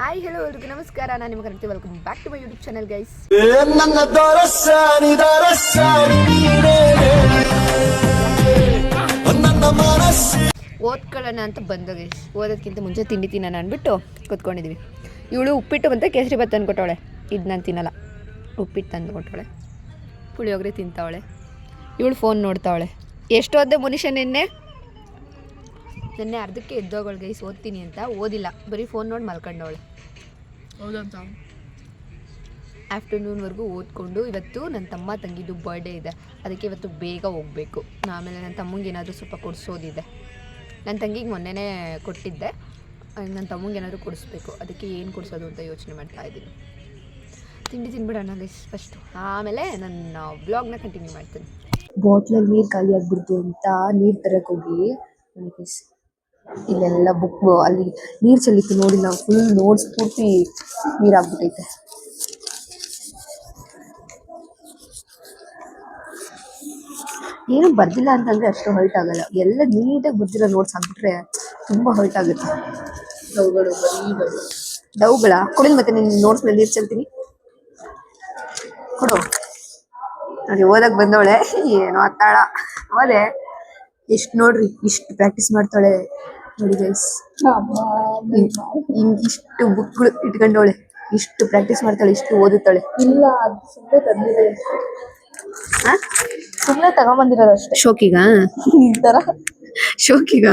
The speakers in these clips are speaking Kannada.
ಹಾಯ್ ಹೇಳೋ ಎಲ್ರಿಗೂ ನಮಸ್ಕಾರ. ನಾನು ನಿಮಗೆ correct welcome back to my YouTube channel guys ಓದ್ಕೊಳ್ಳೋಣ ಅಂತ ಬಂದ ಗೈಸ್ ಓದೋದಕ್ಕಿಂತ ಮುಂಚೆ ತಿಂಡಿ ತಿನ್ನೋಣ ಅಂದ್ಬಿಟ್ಟು ಕೂತ್ಕೊಂಡಿದ್ವಿ. ಇವಳು ಉಪ್ಪಿಟ್ಟು ಮತ್ತು ಕೇಸರಿ ಭತ್ತ ಅಂದ್ಕೊಟ್ಟವಳೆ ಇದು ನಾನು ತಿನ್ನಲ್ಲ. ಉಪ್ಪಿಟ್ಟು ತಂದು ಕೊಟ್ಟವಳೆ ಪುಳಿಯೋಗರೆ ತಿಂತಾವಳೆ. ಇವಳು ಫೋನ್ ನೋಡ್ತಾವಳೆ. ಎಷ್ಟು ಓದ್ದೆ ಮನುಷ್ಯ ನಿನ್ನೆ? ನಿನ್ನೆ ಅರ್ಧಕ್ಕೆ ಎದ್ದೋಗಳು ಗೈಸ್ ಓದ್ತೀನಿ ಅಂತ ಓದಿಲ್ಲ. ಬರೀ ಫೋನ್ ನೋಡಿ ಮಲ್ಕೊಂಡವಳೆ. ಹೌದಂತ. ಆಫ್ಟರ್ನೂನ್ವರೆಗೂ ಓದ್ಕೊಂಡು ಇವತ್ತು ನನ್ನ ತಮ್ಮ ತಂಗಿದು ಬರ್ಡೇ ಇದೆ. ಅದಕ್ಕೆ ಇವತ್ತು ಬೇಗ ಹೋಗಬೇಕು. ಆಮೇಲೆ ನನ್ನ ತಮ್ಮಂಗೆ ಏನಾದರೂ ಸ್ವಲ್ಪ ಕೊಡಿಸೋದಿದೆ. ನನ್ನ ತಂಗಿಗೆ ಮೊನ್ನೆನೇ ಕೊಟ್ಟಿದ್ದೆ. ನನ್ನ ತಮ್ಮಂಗೆ ಏನಾದರೂ ಕೊಡಿಸ್ಬೇಕು. ಅದಕ್ಕೆ ಏನು ಕೊಡಿಸೋದು ಅಂತ ಯೋಚನೆ ಮಾಡ್ತಾ ಇದ್ದೀನಿ. ತಿಂಡಿ ತಿನ್ಬಿಡೋಣ ಗೈಸ್ ಫಸ್ಟು ಆಮೇಲೆ ನನ್ನ ಬ್ಲಾಗ್ನ ಕಂಟಿನ್ಯೂ ಮಾಡ್ತೀನಿ. ಬಾಟ್ಲಲ್ಲಿ ನೀರು ಖಾಲಿ ಆಗಿಬಿಡ್ತು ಅಂತ ನೀರು ತರಕ್ಕೆ ಹೋಗಿ. ಗೈಸ್ ಇಲ್ಲೆಲ್ಲ ಬುಕ್ ಅಲ್ಲಿ ನೀರು ಚೆಲ್ಲಿತ್ತು ನೋಡಿ ನಾವು ಫುಲ್ ನೋಟ್ಸ್ ಪೂರ್ತಿ ನೀರಾಗ್ಬಿಟ್ಟೈತೆ ಏನು ಬರ್ದಿಲ್ಲ ಅಂತಂದ್ರೆ ಅಷ್ಟು ಹರ್ಟ್ ಆಗಲ್ಲ. ಎಲ್ಲ ನೀಟಾಗಿ ಬರ್ದಿರೋ ನೋಟ್ಸ್ ಹಾಕ್ಬಿಟ್ರೆ ತುಂಬಾ ಹರ್ಟ್ ಆಗುತ್ತೆ. ಡವ್ಗಳು ಡೌಗಳ ಕೊಡಿ ಮತ್ತೆ ನಿನ್ನ ನೋಟ್ಸ್ ಮೇಲೆ ನೀರು ಚೆಲ್ತೀನಿ. ಕೊಡು. ನೋಡಿ ಓದಕ್ ಬಂದವಳೆ. ಏನೋ ಅತ್ತಾಳ. ಅವಳೆ ಎಷ್ಟು ನೋಡ್ರಿ ಇಷ್ಟು ಪ್ರಾಕ್ಟೀಸ್ ಮಾಡ್ತಾಳೆ. ನೋಡಿ ಗೈಸ್ ಇಷ್ಟು ಬುಕ್ಗಳು ಇಟ್ಕೊಂಡವಳೆ. ಇಷ್ಟು ಪ್ರಾಕ್ಟೀಸ್ ಮಾಡ್ತಾಳೆ ಇಷ್ಟು ಓದುತ್ತಾಳೆ. ಇಲ್ಲ ಅದು ಸುಮ್ಮನೆ ತಂದಿರೋದು ಸುಮ್ಮನೆ ತಗೊಂಬಂದಿರೋದಷ್ಟೇ ಶೋಕಿಗ? ಈ ತರ. ಶೋಕಿಗ?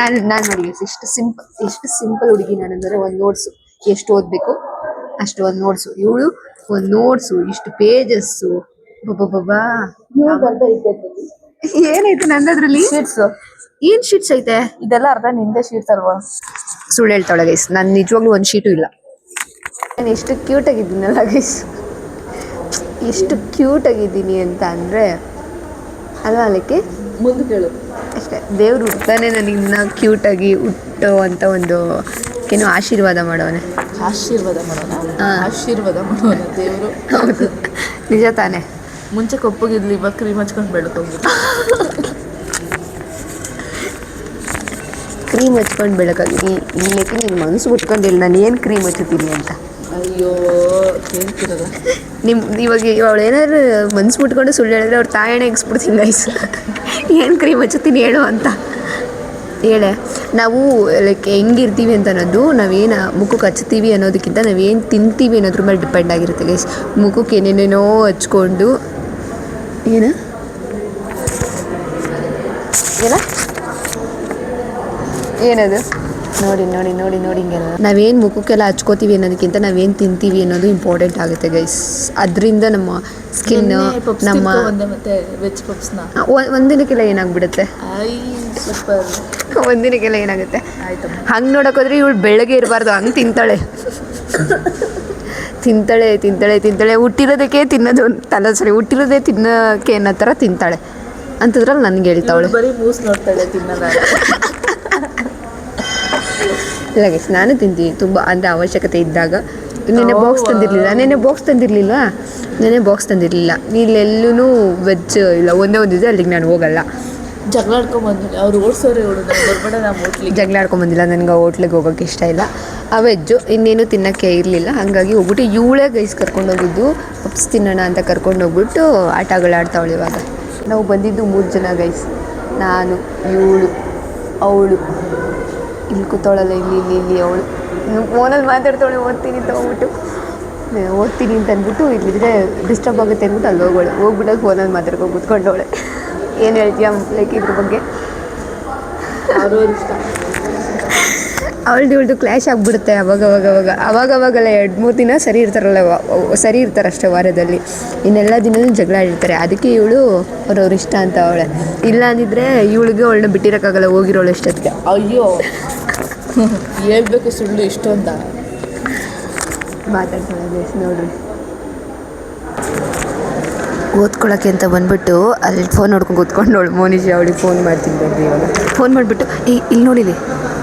ನಾನು ನಾನು ನೋಡಿ ಇಷ್ಟು ಸಿಂಪಲ್ ಎಷ್ಟು ಸಿಂಪಲ್ ಹುಡುಗಿ ನಾನು ಅಂದ್ರೆ ಒಂದು ನೋಟ್ಸು ಎಷ್ಟು ಓದ್ಬೇಕು? ಅಷ್ಟು ಒಂದು ನೋಟ್ಸು ಇವಳು ಒಂದು ನೋಟ್ಸ್ ಇಷ್ಟು ಪೇಜಸ್ಸು ಬಾಬಾ ಇವ್ರದ್ದು ಏನಾಯ್ತು ಏನೈತೆ ನಂದದ್ರಲ್ಲಿ? ಶೀಟ್ಸ್. ಏನ್ ಶೀಟ್ಸ್ ಐತೆ? ಇದೆಲ್ಲ ಅರ್ಧ ನಿಂದೆ ಶೀಟ್ಸ್ ಅಲ್ವಾ? ಸುಳ್ಳು ಹೇಳ್ತಾಳೆ ಗೈಸ್ ನಾನು ನಿಜವಾಗ್ಲೂ ಒಂದು ಶೀಟು ಇಲ್ಲ. ನಾನು ಎಷ್ಟು ಕ್ಯೂಟ್ ಆಗಿದ್ದೀನಲ್ಲ ಗೈಸ್ ಎಷ್ಟು ಕ್ಯೂಟ್ ಆಗಿದ್ದೀನಿ ಅಂತ ಅಂದ್ರೆ ಅಲ್ವಾ ಅದಕ್ಕೆ ಮುಂದೆ ಕೇಳು. ಅಷ್ಟೇ ದೇವ್ರು ಹುಡ್ತಾನೆ ನನಗೆ ಕ್ಯೂಟ್ ಕ್ಯೂಟಾಗಿ ಹುಟ್ಟು ಅಂತ ಒಂದು ಏನೋ ಆಶೀರ್ವಾದ ಮಾಡೋನೆ. ಆಶೀರ್ವಾದ ಮಾಡೋಣ. ಆಶೀರ್ವಾದ ಮಾಡೋಣ ದೇವರು. ಹೌದು. ನಿಜ ತಾನೆ. ಮುಂಚೆ ಕಪ್ಪಗಿರ್ಲಿ ಇವಾಗ ಕ್ರೀಮ್ ಹಚ್ಕೊಂಡು ಬೆಳಕೋಗ್ಬಿಟ್ಟು ಕ್ರೀಮ್ ಹಚ್ಕೊಂಡು ಬೆಳಕಾಗಿ. ಇಲ್ಲಕ್ಕೆ ನಿನ್ನ ಮನಸ್ಸು ಮುಟ್ಕೊಂಡಿಲ್ಲ ನಾನು ಏನು ಕ್ರೀಮ್ ಹಚ್ಚುತ್ತೀನಿ ಅಂತ. ಅಯ್ಯೋ ನಿಮ್ ನಿಮ್ಮ ಇವಾಗ ಅವಳು ಏನಾದ್ರು ಮನ್ಸು ಮುಟ್ಕೊಂಡು ಸುಳ್ಳು ಹೇಳಿದ್ರೆ ಅವ್ರ ತಾಯಣ್ಣ ಎಗ್ಸ್ಬಿಡ್ತೀನಿ ಗೈಸ್ ಏನು ಕ್ರೀಮ್ ಹಚ್ಚುತ್ತೀನಿ ಹೇಳು ಅಂತ. ಹೇಳೆ ನಾವು ಲೈಕ್ ಹೆಂಗಿರ್ತೀವಿ ಅಂತ ಅನ್ನೋದು ನಾವೇನು ಮುಖಕ್ಕೆ ಹಚ್ತೀವಿ ಅನ್ನೋದಕ್ಕಿಂತ ನಾವೇನು ತಿಂತೀವಿ ಅನ್ನೋದ್ರ ಮೇಲೆ ಡಿಪೆಂಡ್ ಆಗಿರುತ್ತೆ ಗೈಸ್ ಮುಖಕ್ಕೆ ಏನೇನೇನೋ ಹಚ್ಕೊಂಡು. ಏನು? ಏನ? ಏನದು? ನೋಡಿ ನೋಡಿ ನೋಡಿ ನೋಡಿ ಹಿಂಗೆಲ್ಲ. ನಾವೇನು ಮುಖಕ್ಕೆಲ್ಲ ಹಚ್ಕೋತೀವಿ ಅನ್ನೋದಕ್ಕಿಂತ ನಾವೇನು ತಿಂತೀವಿ ಅನ್ನೋದು ಇಂಪಾರ್ಟೆಂಟ್ ಆಗುತ್ತೆ ಗೈಸ್ ಅದರಿಂದ ನಮ್ಮ ಸ್ಕಿನ್ ನಮ್ಮ ಒಂದಿನಕ್ಕೆಲ್ಲ ಏನಾಗ್ಬಿಡುತ್ತೆ? ಐ ಸೂಪರ್ ಒಂದಿನಕ್ಕೆಲ್ಲ ಏನಾಗುತ್ತೆ? ಹಂಗೆ ನೋಡೋಕೋದ್ರೆ ಇವಳು ಬೆಳಗ್ಗೆ ಇರಬಾರ್ದು ಹಂಗೆ ತಿಂತಾಳೆ. ತಿಂತಾಳೆ ತಿಂತಾಳೆ ತಿಂತಾಳೆ. ಹುಟ್ಟಿರೋದಕ್ಕೆ ತಿನ್ನೋದು ತಲೆ ಸರಿ ಹುಟ್ಟಿರೋದೇ ತಿನ್ನೋಕೆ ಅನ್ನೋ ಥರ ತಿಂತಾಳೆ. ಅಂತದ್ರಲ್ಲಿ ನನಗೆ ಹೇಳ್ತಾವಳೆ. ಬರೀ ಮೂಸ್ ನೋಡ್ತಾಳೆ ತಿನ್ನಲ್ಲ ಗೈಸ್ ನಾನು ತಿಂತೀನಿ. ತುಂಬ ಅಂದರೆ ಅವಶ್ಯಕತೆ ಇದ್ದಾಗ. ನೆನೆ ಬಾಕ್ಸ್ ತಂದಿರಲಿಲ್ಲ. ನೆನೆ ಬಾಕ್ಸ್ ತಂದಿರಲಿಲ್ಲ? ನೆನೆ ಬಾಕ್ಸ್ ತಂದಿರಲಿಲ್ಲ. ಇಲ್ಲೆಲ್ಲೂ ವೆಜ್ ಇಲ್ಲ. ಒಂದೇ ಒಂದಿದೆ ಅಲ್ಲಿಗೆ ನಾನು ಹೋಗಲ್ಲ. ಜಗಳ ಆಡ್ಕೊಂಡ್ ಬಂದಿಲ್ಲ ಅವ್ರು ಓಡ್ಸೋರೆ ನಾನು ಬರ್ಬೇಡ ನಮ್ಮ ಹೋಟ್ಲಿಗೆ. ಜಗಳ ಆಡ್ಕೊಂಬಂದಿಲ್ಲ ನನಗೆ ಹೋಟ್ಲಿಗೆ ಹೋಗೋಕೆ ಇಷ್ಟ ಇಲ್ಲ. ಆ ವೆಜ್ಜು ಇನ್ನೇನು ತಿನ್ನೋಕ್ಕೆ ಇರಲಿಲ್ಲ. ಹಾಗಾಗಿ ಹೋಗ್ಬಿಟ್ಟು ಇವಳೇ ಗೈಸ್ ಕರ್ಕೊಂಡು ಹೋಗಿದ್ದು. ಪಪ್ಸ್ ತಿನ್ನೋಣ ಅಂತ ಕರ್ಕೊಂಡು ಹೋಗ್ಬಿಟ್ಟು ಆಟಗಳು ಆಡ್ತಾವಳು ಇವಾಗ ನಾವು ಬಂದಿದ್ದು ಮೂರು ಜನ ಗೈಸ್ ನಾನು ಇವಳು ಅವಳು. ಇಲ್ಲಿ ಕೂತವಳಲ್ಲ ಇಲ್ಲಿ ಇಲ್ಲಿ ಇಲ್ಲಿ ಅವಳು. ಫೋನಲ್ಲಿ ಮಾತಾಡ್ತಾವಳೆ ಓದ್ತೀನಿ ತಗೊಂಬಿಟ್ಟು ಓದ್ತೀನಿ ಅಂತ ಅಂದ್ಬಿಟ್ಟು ಇಲ್ಲಿದ್ರೆ ಡಿಸ್ಟರ್ಬ್ ಆಗುತ್ತೆ ಅಂದ್ಬಿಟ್ಟು ಅಲ್ಲಿ ಹೋಗೋಳು ಹೋಗ್ಬಿಟ್ಟು ಫೋನಲ್ಲಿ ಮಾತಾಡ್ಕೊಂಡು ಕೂತ್ಕೊಂಡವಳೆ. ಏನು ಹೇಳ್ತೀಯ ಲೈಕ್ ಇದ್ರ ಬಗ್ಗೆ? ಇಷ್ಟ ಅವಳ್ದು ಇವಳ್ದು ಕ್ಲ್ಯಾಶ್ ಆಗಿಬಿಡುತ್ತೆ ಅವಾಗ ಅವಾಗ ಅವಾಗ. ಅವಾಗ ಅವಾಗೆಲ್ಲ ಎರಡು ಮೂರು ದಿನ ಸರಿ ಇರ್ತಾರಲ್ಲ ಸರಿ ಇರ್ತಾರೆ ಅಷ್ಟೇ ವಾರದಲ್ಲಿ. ಇನ್ನೆಲ್ಲ ದಿನನೂ ಜಗಳ ಆಡಿರ್ತಾರೆ. ಅದಕ್ಕೆ ಇವಳು ಅವ್ರವ್ರ ಇಷ್ಟ ಅಂತ ಅವಳೆ. ಇಲ್ಲ ಅಂದಿದ್ರೆ ಇವಳಿಗೆ ಅವಳನ್ನ ಬಿಟ್ಟಿರೋಕ್ಕಾಗಲ್ಲ ಹೋಗಿರೋಳು ಇಷ್ಟೊತ್ತಿಗೆ ಅಯ್ಯೋ. ಹೇಳ್ಬೇಕು ಸುಳ್ಳು ಇಷ್ಟೊಂದ. ಮಾತಾಡ್ತಾಳೆ ಗೈಸ್ ನೋಡ್ರಿ ಓದ್ಕೊಳಕ್ಕೆ ಅಂತ ಬಂದ್ಬಿಟ್ಟು ಅಲ್ಲಿ ಫೋನ್ ನೋಡ್ಕೊಂಡು ಕೂತ್ಕೊಂಡವಳು ಮೋನಿಜಿ ಅವಳಿಗೆ ಫೋನ್ ಮಾಡ್ತೀನಿ ಬಂದು ಇವಾಗ ಫೋನ್ ಮಾಡಿಬಿಟ್ಟು ಏ ಇಲ್ಲಿ ನೋಡಿಲಿ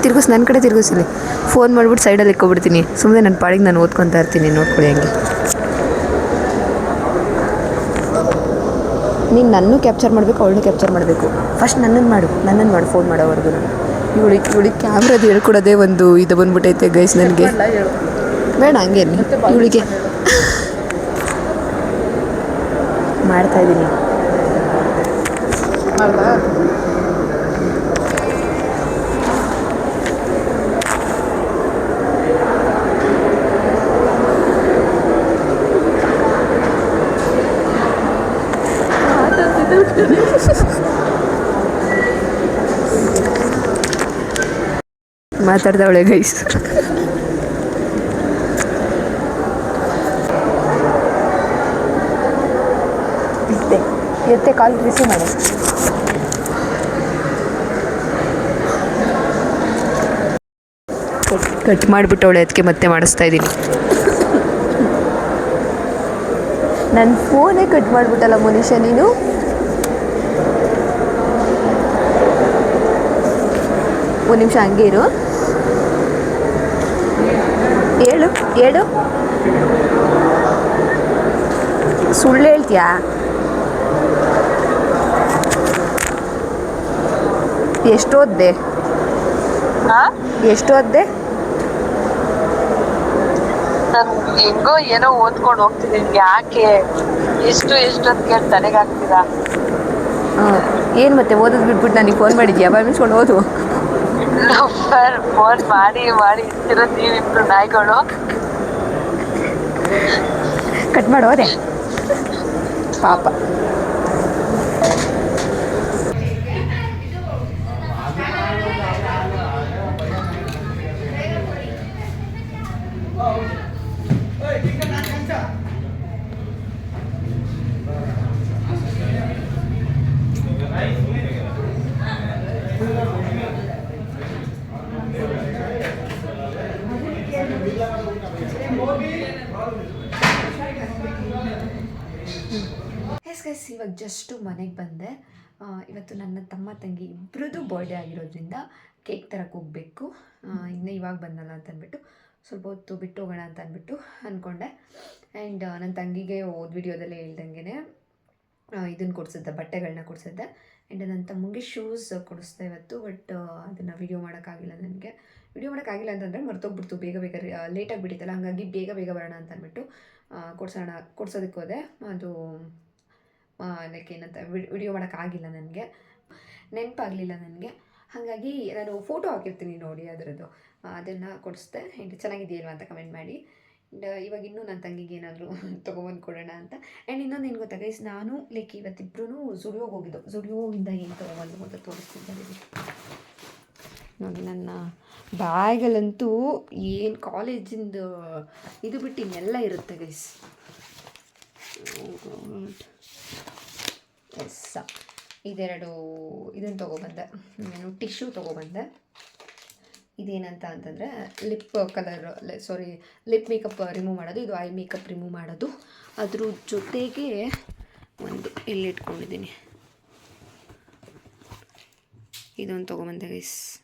ತಿರ್ಗಿಸ್ ನನ್ನ ಕಡೆ ತಿರ್ಗಿಸಿಲಿ ಫೋನ್ ಮಾಡಿಬಿಟ್ಟು ಸೈಡಲ್ಲಿ ಇಕ್ಕೊಬಿಡ್ತೀನಿ. ಸುಮ್ಮನೆ ನನ್ನ ಪಾಡಿಗೆ ನಾನು ಓದ್ಕೊತಾ ಇರ್ತೀನಿ ನೋಡ್ಕೊಳ್ಳಿ ಹಂಗೆ. ನೀನು ನನ್ನೂ ಕ್ಯಾಪ್ಚರ್ ಮಾಡಬೇಕು ಅವಳನ್ನೂ ಕ್ಯಾಪ್ಚರ್ ಮಾಡಬೇಕು. ಫಸ್ಟ್ ನನ್ನನ್ನು ಮಾಡು ನನ್ನನ್ನು ಮಾಡು ಫೋನ್ ಮಾಡೋವರೆಗೂ ಇವಳಿಗೆ ಇವಳಿಗೆ ಕ್ಯಾಮ್ರಾದ ಹೇಳ್ಕೊಡೋದೇ ಒಂದು ಇದು ಬಂದ್ಬಿಟ್ಟೈತೆ ಗೈಸ್ ನನಗೆ. ಬೇಡ ಹಂಗೇನು. ಇವಳಿಗೆ ಮಾಡ್ತಾ ಇದ್ದೀನಿ. ಮಾತಾಡ್ದವಳೆ ಗೈಸ್ ಎತ್ತೆ ಕಾಲ್ ರಿಸೀವ್ ಮಾಡಿ. ಕಟ್ ಮಾಡಿಬಿಟ್ಟವಳೆ ಅದಕ್ಕೆ ಮತ್ತೆ ಮಾಡಿಸ್ತಾ ಇದ್ದೀನಿ. ನನ್ನ ಫೋನೇ ಕಟ್ ಮಾಡಿಬಿಟ್ಟಲ್ಲ ಮನುಷ್ಯ ನೀನು? ಒಂದು ನಿಮಿಷ ಹಂಗೆ ಇರು. ಹೇಳು ಹೇಳು. ಸುಳ್ಳು ಹೇಳ್ತೀಯಾ? ಎಷ್ಟೋದ್ದೆ ಎಷ್ಟೋದ್ದೆ ನಾನು ಹೆಂಗೋ ಏನೋ ಓದ್ಕೊಂಡು ಹೋಗ್ತಿದ್ದೀನಿ ಯಾಕೆ? ಎಷ್ಟು ಎಷ್ಟು ಅಂತ ಕೇಳಿ ತಲೆಗಾಗ್ತೀರಾ ಏನು ಮತ್ತೆ ಓದೋದು ಬಿಟ್ಬಿಟ್ಟು ನನಗೆ ಫೋನ್ ಮಾಡಿದ್ಯಾ? ಬಾಯ್ಮಿಸ್ಕೊಂಡು ಓದು. ನಂಬರ್ ಫೋನ್ ಮಾಡಿ ಮಾಡಿ ಇರ್ತಿರೋದು ನೀವಿಬ್ರು ನಾಯಿಗಳು. ಕಟ್ ಮಾಡೋರೆ ಪಾಪ ಎಸ್ ಗೈಸ್ ಇವಾಗ ಜಸ್ಟು ಮನೆಗೆ ಬಂದೆ. ಇವತ್ತು ನನ್ನ ತಮ್ಮ ತಂಗಿ ಇಬ್ಬರದ್ದು ಬರ್ಡೇ ಆಗಿರೋದ್ರಿಂದ ಕೇಕ್ ತರಕ್ಕೆ ಹೋಗಬೇಕು. ಇನ್ನು ಇವಾಗ ಬಂದಲ್ಲ ಅಂತ ಅಂದ್ಬಿಟ್ಟು ಸ್ವಲ್ಪ ಹೊತ್ತು ಬಿಟ್ಟು ಹೋಗೋಣ ಅಂತ ಅಂದ್ಬಿಟ್ಟು ಅಂದ್ಕೊಂಡೆ ಆ್ಯಂಡ್ ನನ್ನ ತಂಗಿಗೆ ಓದ್ ವಿಡಿಯೋದಲ್ಲೇ ಹೇಳ್ದಂಗೆ ಇದನ್ನು ಕೊಡಿಸಿದ್ದೆ ಬಟ್ಟೆಗಳನ್ನ ಕೊಡಿಸಿದ್ದೆ. ಆ್ಯಂಡ್ ನನ್ನ ತಮ್ಮಂಗೆ ಶೂಸ್ ಕೊಡಿಸ್ದೆ ಇವತ್ತು ಬಟ್ ಅದನ್ನು ವಿಡಿಯೋ ಮಾಡೋಕ್ಕಾಗಿಲ್ಲ ನನಗೆ. ವಿಡಿಯೋ ಮಾಡೋಕ್ಕಾಗಿಲ್ಲ ಅಂತಂದರೆ ಮರ್ತೋಗ್ಬಿಡ್ತು, ಬೇಗ ಬೇಗ ಲೇಟಾಗಿ ಬಿಟ್ಟಿತ್ತಲ್ಲ, ಹಾಗಾಗಿ ಬೇಗ ಬೇಗ ಬರೋಣ ಅಂತ ಅಂದ್ಬಿಟ್ಟು ಕೊಡ್ಸೋಣ ಕೊಡ್ಸೋದಕ್ಕೆ ಹೋದೆ. ಅದು ಲೈಕ್ ಏನಂತ ವಿಡಿಯೋ ಮಾಡೋಕ್ಕಾಗಿಲ್ಲ ನನಗೆ. ನೆನಪಾಗಲಿಲ್ಲ ನನಗೆ. ಹಾಗಾಗಿ ನಾನು ಫೋಟೋ ಹಾಕಿರ್ತೀನಿ ನೋಡಿ ಅದರದ್ದು. ಅದನ್ನು ಕೊಡಿಸ್ದೆ. ಆ್ಯಂಡ್ ಚೆನ್ನಾಗಿದೆಯಲ್ವ ಅಂತ ಕಮೆಂಟ್ ಮಾಡಿ. ಆ್ಯಂಡ್ ಇವಾಗ ಇನ್ನೂ ನನ್ನ ತಂಗಿಗೆ ಏನಾದರೂ ತೊಗೊಬಂದು ಕೊಡೋಣ ಅಂತ. ಆ್ಯಂಡ್ ಇನ್ನೊಂದು ಏನು ಗೊತ್ತಾ ಗೈಸ್ ನಾನು ಲೈಕ್ ಇವತ್ತಿಬ್ರು ಝುಡಿಯೋಗೆ ಹೋಗಿದ್ದು. ಇಂದ ಏನು ತೊಗೊಬಂದು ಅಂತ ತೋರಿಸ್ತಿದ್ದಾರೆ ನೋಡಿ ನನ್ನ ಬ್ಯಾಗಲ್ಲಂತೂ ಏನು ಕಾಲೇಜಿಂದು ಇದು ಬಿಟ್ಟು ಇನ್ನೆಲ್ಲ ಇರುತ್ತೆ ಗೈಸ್ ಎಸ್ ಇದೆರಡು, ಇದನ್ನು ತೊಗೊಬಂದೆ. ಏನು ಟಿಶ್ಯೂ ತೊಗೊಬಂದೆ. ಇದೇನಂತ ಅಂತಂದರೆ, lip colour sorry lip makeup remove ಮಾಡೋದು, ಇದು ಐ ಮೇಕಪ್ ರಿಮೂವ್ ಮಾಡೋದು. ಅದ್ರ ಜೊತೆಗೆ ಒಂದು ಇಲ್ಲಿ ಇಟ್ಕೊಂಡಿದ್ದೀನಿ. ಇದೊಂದು ತೊಗೊಬಂದೆ ಗೈಸ್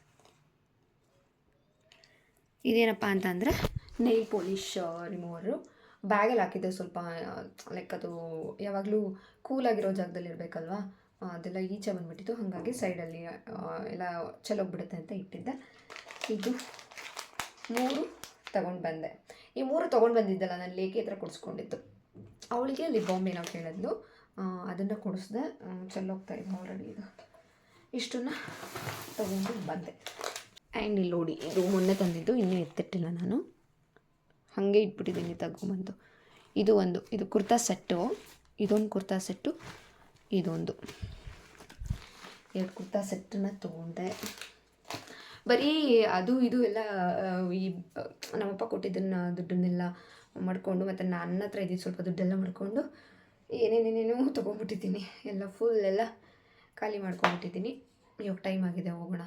ಇದೇನಪ್ಪ ಅಂತಂದರೆ ನೈಲ್ ಪಾಲಿಷ್ ರಿಮೂವರು ಬ್ಯಾಗಲ್ಲಿ ಹಾಕಿದ್ದೆ ಸ್ವಲ್ಪ ಲೈಕ್ ಅದು ಯಾವಾಗಲೂ ಕೂಲಾಗಿರೋ ಜಾಗದಲ್ಲಿ ಇರಬೇಕಲ್ವಾ? ಅದೆಲ್ಲ ಈಚೆ ಬಂದುಬಿಟ್ಟಿತ್ತು. ಹಾಗಾಗಿ ಸೈಡಲ್ಲಿ ಎಲ್ಲ ಚಲೋಗ್ಬಿಡುತ್ತೆ ಅಂತ ಇಟ್ಟಿದ್ದೆ. ಇದು ಮೂರು ತಗೊಂಡು ಬಂದೆ. ಈ ಮೂರು ತೊಗೊಂಡು ಬಂದಿದ್ದಲ್ಲ ನಾನು ಲೇಖಿ ಹತ್ರ ಕೊಡಿಸ್ಕೊಂಡಿದ್ದು. ಅವಳಿಗೆ ಲಿಪ್ ಬಾಂಬೆ ನಾವು ಕೇಳಿದ್ಲು. ಅದನ್ನು ಕೊಡಿಸ್ದೆ. ಚೆಲ್ಲೋಗ್ತಾ ಇದ್ದೆ ಆಲ್ರೆಡಿ ಇದು ಇಷ್ಟನ್ನು ತೊಗೊಂಡು ಬಂದೆ. ಆ್ಯಂಡ್ ಇಲ್ಲಿ ನೋಡಿ, ಇದು ಮೊನ್ನೆ ತಂದಿದ್ದು, ಇನ್ನೂ ಎತ್ತಿಟ್ಟಿಲ್ಲ ನಾನು. ಹಾಗೆ ಇಟ್ಬಿಟ್ಟಿದ್ದೀನಿ ತಗೊಂಬಂದು ಇದು ಒಂದು, ಇದು ಕುರ್ತಾ ಸೆಟ್ಟು. ಇದೊಂದು ಕುರ್ತಾ ಸೆಟ್ಟು, ಇದೊಂದು. ಎರಡು ಕುರ್ತಾ ಸೆಟ್ಟನ್ನ ತೊಗೊಂಡೆ. ಬರೀ ಅದು, ಇದು ಎಲ್ಲ ಈ, ನಮ್ಮಪ್ಪ ಕೊಟ್ಟಿದ್ದನ್ನು ದುಡ್ಡನ್ನೆಲ್ಲ ಮಾಡಿಕೊಂಡು ಮತ್ತು ನನ್ನ ಹತ್ರ ಇದ್ದಿದ್ದು ಸ್ವಲ್ಪ ದುಡ್ಡೆಲ್ಲ ಮಾಡಿಕೊಂಡು ಏನೇನೇನೇನೋ ತೊಗೊಂಡ್ಬಿಟ್ಟಿದ್ದೀನಿ. ಎಲ್ಲ ಫುಲ್ ಎಲ್ಲ ಖಾಲಿ ಮಾಡ್ಕೊಂಡ್ಬಿಟ್ಟಿದ್ದೀನಿ. ಇವಾಗ ಟೈಮ್ ಆಗಿದೆ, ಹೋಗೋಣ.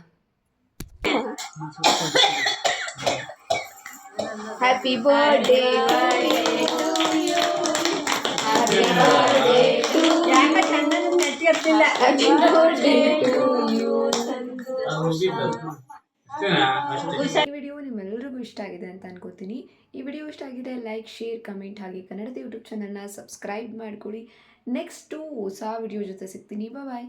ಹ್ಯಾಪಿ ಬರ್ಡೇ ಈ ವಿಡಿಯೋ ನಿಮ್ಮೆಲ್ಲರಿಗೂ ಇಷ್ಟ ಆಗಿದೆ ಅಂತ ಅನ್ಕೋತೀನಿ. ಈ ವಿಡಿಯೋ ಇಷ್ಟ ಆಗಿದೆ ಲೈಕ್ ಶೇರ್ ಕಮೆಂಟ್ ಹಾಗೆ ಕನ್ನಡದ ಯೂಟ್ಯೂಬ್ ಚಾನಲ್ನ ಸಬ್ಸ್ಕ್ರೈಬ್ ಮಾಡ್ಕೊಳ್ಳಿ ನೆಕ್ಸ್ಟು ಹೊಸ ವಿಡಿಯೋ ಜೊತೆ ಸಿಗ್ತೀನಿ. ಬಾಯ್